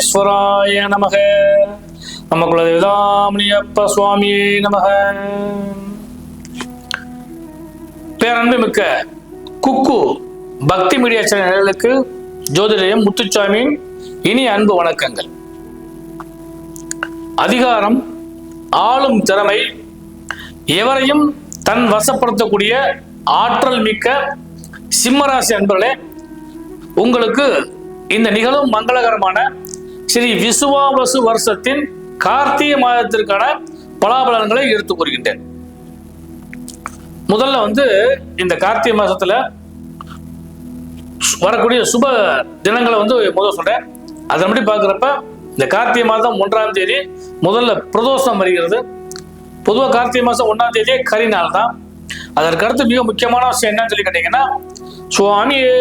விக்னேஸ்வராய நமக. நம்ம குலதேவதாமணியப்ப சுவாமியே நமக. பேரன்பு மிக்க குக்கு பக்தி மீடியா சேனல்களுக்கு ஜோதிடயம் முத்துச்சாமியின் இனி அன்பு வணக்கங்கள். அதிகாரம் ஆளும் திறமை எவரையும் தன் வசப்படுத்தக்கூடிய ஆற்றல் மிக்க சிம்மராசி அன்பர்களே உங்களுக்கு இந்த நிகழும் மங்களகரமான ஸ்ரீ விசுவாவசு வருஷத்தின் கார்த்திகை மாதத்திற்கான பலாபலன்களை எடுத்துக் கூறுகின்றேன். முதல்ல வந்து இந்த கார்த்திகை மாசத்துல வரக்கூடிய சுப தினங்களை வந்து முதல் சொல்றேன். அதன்படி பார்க்குறப்ப இந்த கார்த்திகை மாதம் ஒன்றாம் தேதி முதல்ல பிரதோஷம் வருகிறது. பொதுவாக கார்த்திகை மாதம் ஒன்றாம் தேதியே கரி நாள் தான். அதற்கு அடுத்து மிக முக்கியமான விஷயம் என்னன்னு சொல்லி கேட்டீங்கன்னா சுவாமியே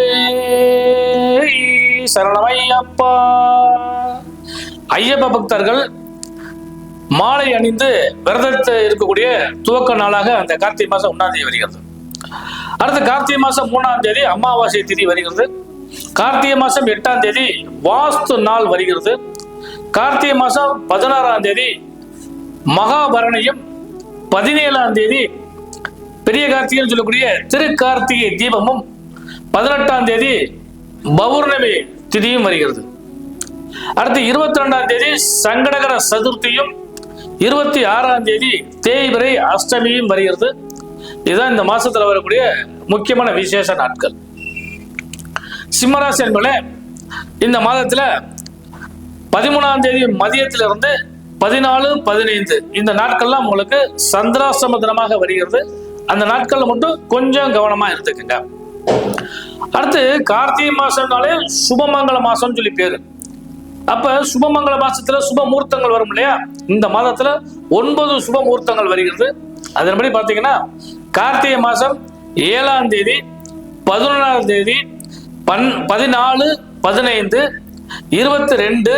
சரணமையப்பா. ஐயப்ப பக்தர்கள் மாலை அணிந்து விரதத்தை இருக்கக்கூடிய துவக்க நாளாக அந்த கார்த்திகை மாதம் ஒன்றாம் தேதி வருகிறது. அடுத்து கார்த்திகை மாதம் மூணாம் தேதி அமாவாசை திதி வருகிறது. கார்த்திகை மாதம் எட்டாம் தேதி வாஸ்து நாள் வருகிறது. கார்த்திகை மாதம் பதினாறாம் தேதி மகாபரணியும் பதினேழாம் தேதி பெரிய கார்த்திகைன்னு சொல்லக்கூடிய திருக்கார்த்திகை தீபமும் பதினெட்டாம் தேதி பௌர்ணமி திதியும் வருகிறது. அடுத்து இருபத்தி ரெண்டாம் தேதி சங்கடகர சதுர்த்தியும் இருபத்தி ஆறாம் தேதி தேய்பிரை அஷ்டமியும் வருகிறது. இதுதான் இந்த மாசத்துல வரக்கூடிய முக்கியமான விசேஷ நாட்கள். சிம்மராசி என்பதே இந்த மாதத்துல பதிமூணாம் தேதி மதியத்திலிருந்து பதினாலு பதினைந்து இந்த நாட்கள்லாம் உங்களுக்கு சந்திராசிரம தினமாக வருகிறது. அந்த நாட்கள்ல மட்டும் கொஞ்சம் கவனமா இருந்துக்குங்க. அடுத்து கார்த்திகை மாசம்னாலே சுபமங்கல மாசம்னு சொல்லி பேரு. அப்ப சுபமங்கல மாசத்துல சுப முகூர்த்தங்கள் வரும் இல்லையா? இந்த மாதத்துல ஒன்பது சுப முகூர்த்தங்கள் வருகிறது. அதன்படி பாத்தீங்கன்னா கார்த்திகை மாசம் ஏழாம் தேதி பதினொன்றாம் தேதி பன் பதினாலு பதினைந்து இருபத்தி ரெண்டு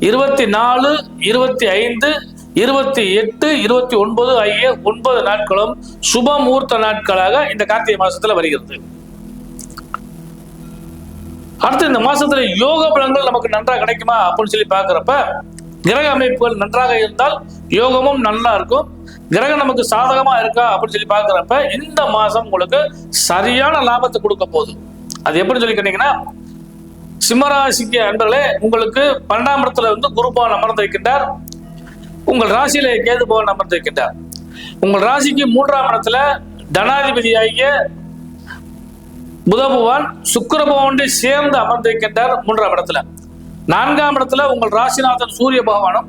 இருபத்தி நாலு இருபத்தி ஐந்து இருபத்தி எட்டு இருபத்தி ஒன்பது ஆகிய ஒன்பது நாட்களும் சுபமூர்த்த நாட்களாக இந்த கார்த்திகை மாசத்துல வருகிறது. அடுத்து இந்த மாசத்துல யோக பலன்கள் நமக்கு நன்றாக கிடைக்குமா அப்படின்னு சொல்லி பாக்குறப்ப கிரக அமைப்புகள் நன்றாக இருந்தால் யோகமும் நல்லா இருக்கும். கிரகம் நமக்கு சாதகமா இருக்கா அப்படின்னு சொல்லி பாக்குறப்ப இந்த மாசம் உங்களுக்கு சரியான லாபத்தை கொடுக்க போகுது. அது எப்படி சொல்லி கேட்டீங்கன்னா சிம்மராசிக்கு அன்பர்களே உங்களுக்கு பன்னெண்டாம் இடத்துல வந்து குருபவன் அமர்ந்திருக்கின்றார் உங்கள் ராசியில கேது பவன் அமர்ந்திருக்கின்றார் உங்கள் ராசிக்கு மூன்றாம் இடத்துல தனாதிபதியாகிய புத பகவான் சேர்ந்து அமர்ந்திருக்கின்றார் மூன்றாம் இடத்துல. நான்காம் இடத்துல உங்கள் ராசிநாதன் சூரிய பகவானும்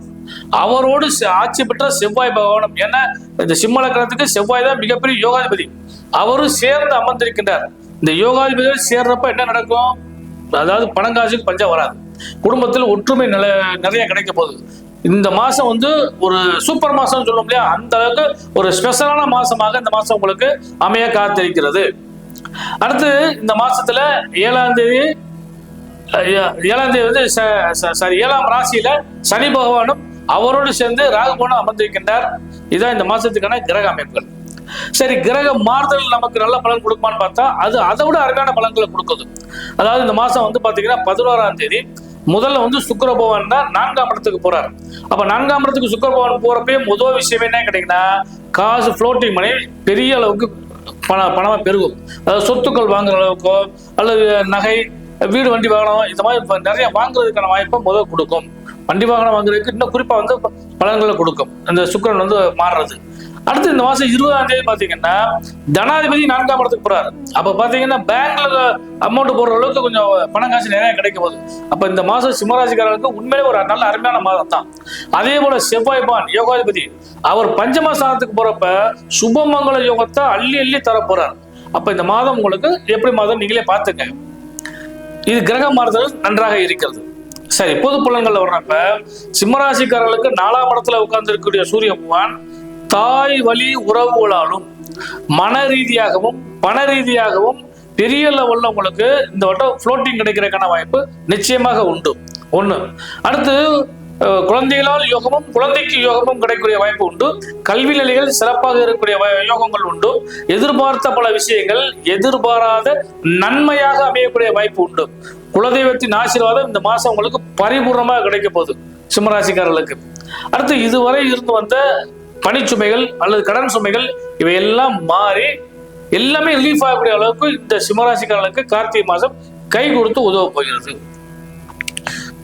அவரோடு ஆட்சி பெற்ற செவ்வாய் பகவானும். ஏன்னா இந்த சிம்மலக்கணத்துக்கு செவ்வாய் தான் மிகப்பெரிய யோகாதிபதி. அவரும் சேர்ந்து அமர்ந்திருக்கின்றார். இந்த யோகாதிபதியோடு சேர்றப்ப என்ன நடக்கும்? அதாவது பணங்காசுக்கு பஞ்சம் வராது. குடும்பத்தில் ஒற்றுமை நில நிறைய கிடைக்க போகுது. இந்த மாசம் வந்து ஒரு சூப்பர் மாதம்னு சொல்லுவோம் இல்லையா? அந்த அளவுக்கு ஒரு ஸ்பெஷலான மாசமாக இந்த மாசம் உங்களுக்கு அமைய காத்திருக்கிறது. அடுத்து இந்த மாசத்துல ஏழாம் தேதி ஏழாம் தேதி வந்து சாரி ஏழாம் ராசியில சனி பகவானும் அவரோடு சேர்ந்து ராகுபவனும் அமர்ந்திருக்கின்றார். இதான் இந்த மாசத்துக்கான கிரக அமைப்புகள். சரி கிரக மாறுதல் நமக்கு நல்ல பலன் கொடுக்குமான்னு பார்த்தா அது அதை விட அருமையான பலன்களை கொடுக்குது. அதாவது இந்த மாசம் வந்து பாத்தீங்கன்னா பதினோராம் தேதி முதல்ல வந்து சுக்கர பகவான் தான் நான்காம் இடத்துக்கு போறாரு. அப்ப நான்காம் இடத்துக்கு சுக்கர பகவான் போறப்பே முதல் விஷயம் என்ன கிடைக்குன்னா காசு ஃப்ளோட்டிங் மணி பெரிய அளவுக்கு பண பணமா பெருகும். அதாவது சொத்துக்கள் வாங்குற அளவுக்கோ அல்லது நகை வீடு வண்டி வாகனம் இந்த மாதிரி நிறைய வாங்குறதுக்கான வாய்ப்பை முதல் கொடுக்கும். வண்டி வாகனம் வாங்குறதுக்கு இன்னும் குறிப்பா வந்து பலன்களை கொடுக்கும். அந்த சுக்கிரன் வந்து மாறுறது. அடுத்து இந்த மாசம் இருபதாம் தேதி பாத்தீங்கன்னா தனாதிபதி நான்காம் இடத்துக்கு போறாரு. அப்ப பாத்தீங்கன்னா பேங்க்ல அமௌண்ட் போடுற அளவுக்கு கொஞ்சம் பணம் காசு நிறைய கிடைக்க போகுது. அப்ப இந்த மாசம் சிம்மராசிக்காரர்களுக்கு உண்மையிலே ஒரு நல்ல அருமையான மாதம் தான். அதே போல செவ்வாய்பான் யோகாதிபதி அவர் பஞ்சம ஸ்தானத்துக்கு போறப்ப சுபமங்கல யோகத்தை அள்ளி அள்ளி தர போறாரு. அப்ப இந்த மாதம் உங்களுக்கு எப்படி மாதம்? நீங்களே பார்த்துங்க. இது கிரக மாறுதல் நன்றாக இருக்கிறது. சரி பொது புலன்கள் வர்றப்ப சிம்மராசிக்காரர்களுக்கு நாலாம் இடத்துல உட்கார்ந்து இருக்கக்கூடிய சூரிய பகவான் தாய் வழி உறவுகளாலும் மன ரீதியாகவும் பண ரீதியாகவும் பெரிய லெவல்ல உங்களுக்கு இந்த வட்டம் ஃப்ளோட்டிங் கிடைக்கிறதுக்கான வாய்ப்பு நிச்சயமாக உண்டு. ஒன்று அடுத்து குழந்தைகளால் யோகமும் குழந்தைக்கு யோகமும் கிடைக்கக்கூடிய வாய்ப்பு உண்டு. கல்வி நிலைகள் சிறப்பாக இருக்கக்கூடிய வ- யோகங்கள் உண்டு. எதிர்பார்த்த பல விஷயங்கள் எதிர்பாராத நன்மையாக அமையக்கூடிய வாய்ப்பு உண்டு. குலதெய்வத்தின் ஆசீர்வாதம் இந்த மாதம் உங்களுக்கு பரிபூர்ணமாக கிடைக்க போகுது சிம்மராசிக்காரர்களுக்கு. அடுத்து இதுவரை இருந்து வந்த பணிச்சுமைகள் அல்லது கடன் சுமைகள் இவையெல்லாம் மாறி எல்லாமே ரிலீஃப் ஆகக்கூடிய அளவுக்கு இந்த சிம்மராசிக்காரர்களுக்கு கார்த்திகை மாதம் கை கொடுத்து உதவ போகிறது.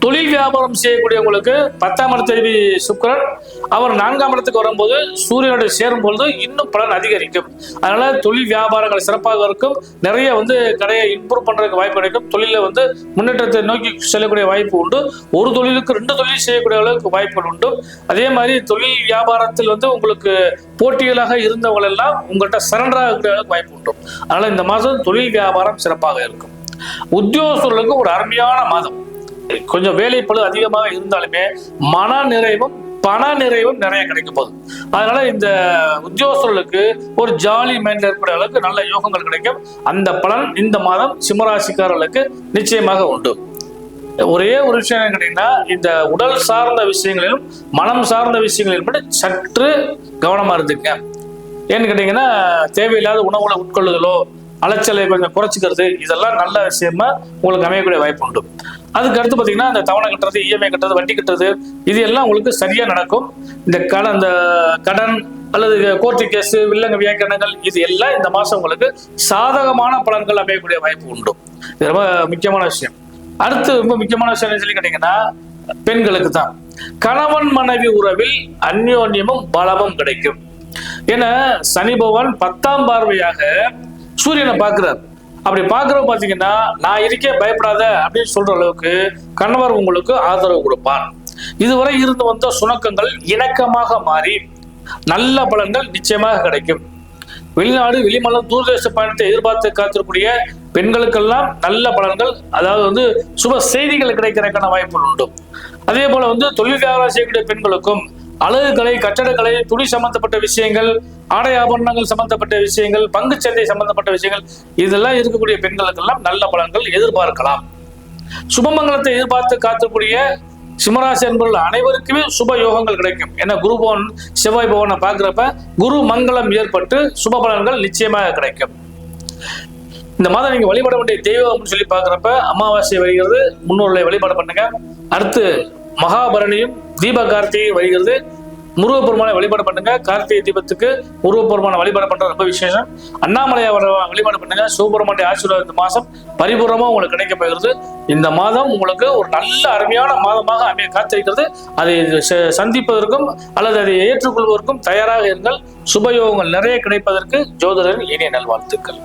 தொழில் வியாபாரம் செய்யக்கூடியவங்களுக்கு பத்தாம் இடத்தேதி சுக்கரன். அவர் நான்காம் இடத்துக்கு வரும்போது சூரியனோட சேரும் பொழுது இன்னும் பலன் அதிகரிக்கும். அதனால தொழில் வியாபாரங்கள் சிறப்பாக இருக்கும். நிறைய வந்து கடையை இம்ப்ரூவ் பண்றதுக்கு வாய்ப்பு கிடைக்கும். தொழில வந்து முன்னேற்றத்தை நோக்கி செல்லக்கூடிய வாய்ப்பு உண்டு. ஒரு தொழிலுக்கு ரெண்டு தொழில் செய்யக்கூடிய அளவுக்கு வாய்ப்புகள் உண்டு. அதே மாதிரி தொழில் வியாபாரத்தில் வந்து உங்களுக்கு போட்டிகளாக இருந்தவங்க எல்லாம் உங்கள்கிட்ட சரண்டராக இருக்கிற அளவுக்கு வாய்ப்பு உண்டு. அதனால இந்த மாதம் தொழில் வியாபாரம் சிறப்பாக இருக்கும். உத்தியோகஸ்தர்களுக்கு ஒரு அருமையான மாதம். கொஞ்சம் வேலை பழு அதிகமாக இருந்தாலுமே மன நிறைவும் பண நிறைவும் நிறைய கிடைக்க போகுது. அதனால இந்த உத்தியோகஸ்தர்களுக்கு ஒரு ஜாலி மைண்ட்ல இருக்கிற அளவுக்கு நல்ல யோகங்கள் கிடைக்கும். அந்த பலன் இந்த மாதம் சிம்மராசிக்காரர்களுக்கு நிச்சயமாக உண்டு. ஒரே ஒரு விஷயம் கேட்டீங்கன்னா இந்த உடல் சார்ந்த விஷயங்களிலும் மனம் சார்ந்த விஷயங்களிலும் மட்டும் சற்று கவனமா இருந்துங்க ஏன்னு கேட்டீங்கன்னா தேவையில்லாத உணவுகளை உட்கொள்ளுதலோ அலைச்சலை கொஞ்சம் குறைச்சிக்கிறது இதெல்லாம் நல்ல விஷயமா உங்களுக்கு அமையக்கூடிய வாய்ப்பு உண்டு. அதுக்கு அடுத்து பார்த்தீங்கன்னா இந்த தவணை கட்டுறது இஎம்ஐ கட்டுறது வட்டி கட்டுறது இது எல்லாம் உங்களுக்கு சரியா நடக்கும். இந்த கடன் இந்த கடன் அல்லது கோர்ட்டு கேஸ் வில்லங்க வியாக்கரணங்கள் இது எல்லாம் இந்த மாசம் உங்களுக்கு சாதகமான பலன்கள் அமையக்கூடிய வாய்ப்பு உண்டு. இது ரொம்ப முக்கியமான விஷயம். அடுத்து ரொம்ப முக்கியமான விஷயம் என்ன சொல்லி கேட்டீங்கன்னா பெண்களுக்கு தான். கணவன் மனைவி உறவில் அந்யோன்யமும் பலமும் கிடைக்கும். ஏன்னா சனி பகவான் பத்தாம் பார்வையாக சூரியனை பார்க்கிறார். அப்படி பார்க்குறவ பார்த்தீங்கன்னா நான் இருக்கே பயப்படாத அப்படின்னு சொல்ற அளவுக்கு கணவர் உங்களுக்கு ஆதரவு கொடுப்பான் இதுவரை இருந்து வந்த சுணக்கங்கள் இணக்கமாக மாறி நல்ல பலன்கள் நிச்சயமாக கிடைக்கும். வெளிநாடு வெளிமலம் தூர்தேச பயணத்தை எதிர்பார்த்து காத்திருக்கக்கூடிய பெண்களுக்கெல்லாம் நல்ல பலன்கள் அதாவது வந்து சுப செய்திகள் கிடைக்கிறதுக்கான வாய்ப்புகள் உண்டு. அதே போல வந்து தொழில் வியாபாரம் செய்யக்கூடிய பெண்களுக்கும் அழகுக்கலை கட்டடக்கலை துணி சம்பந்தப்பட்ட விஷயங்கள் ஆடை ஆபரணங்கள் சம்பந்தப்பட்ட விஷயங்கள் பங்குச்சந்தை சம்பந்தப்பட்ட விஷயங்கள் இதெல்லாம் இருக்கக்கூடிய பெண்களுக்கெல்லாம் நல்ல பலன்கள் எதிர்பார்க்கலாம். சுபமங்கலத்தை எதிர்பார்த்து காத்தக்கூடிய சிம்மராசி அன்பர்கள் அனைவருக்குமே சுப யோகங்கள் கிடைக்கும். ஏன்னா குரு பவன் செவ்வாய் பவனை பார்க்குறப்ப குரு மங்களம் ஏற்பட்டு சுப பலன்கள் நிச்சயமாக கிடைக்கும். இந்த மாதம் நீங்கள் வழிபட வேண்டிய தெய்வம் அப்படின்னு சொல்லி பார்க்குறப்ப அமாவாசை வருகிறது. முன்னோர்களை வழிபாடு பண்ணுங்க. அடுத்து மகாபரணியும் தீப கார்த்திகை வருகிறது முருகப்பெருமானை வழிபாடு பண்ணுங்க. கார்த்திகை தீபத்துக்கு முருகப்பெருமானை வழிபாடு பண்றது ரொம்ப விசேஷம். அண்ணாமலையை வழிபாடு பண்ணுங்க. சிவபெருமானுடைய ஆசீர்வாத இந்த மாசம் பரிபூர்ணமா உங்களுக்கு கிடைக்க போகிறது. இந்த மாதம் உங்களுக்கு ஒரு நல்ல அருமையான மாதமாக அமைய காத்திருக்கிறது. அதை ச- சந்திப்பதற்கும் அல்லது அதை ஏற்றுக்கொள்வதற்கும் தயாராக இருங்கள். சுபயோகங்கள் நிறைய கிடைப்பதற்கு ஜோதிடரின் இனிய நல்வாழ்த்துக்கள்.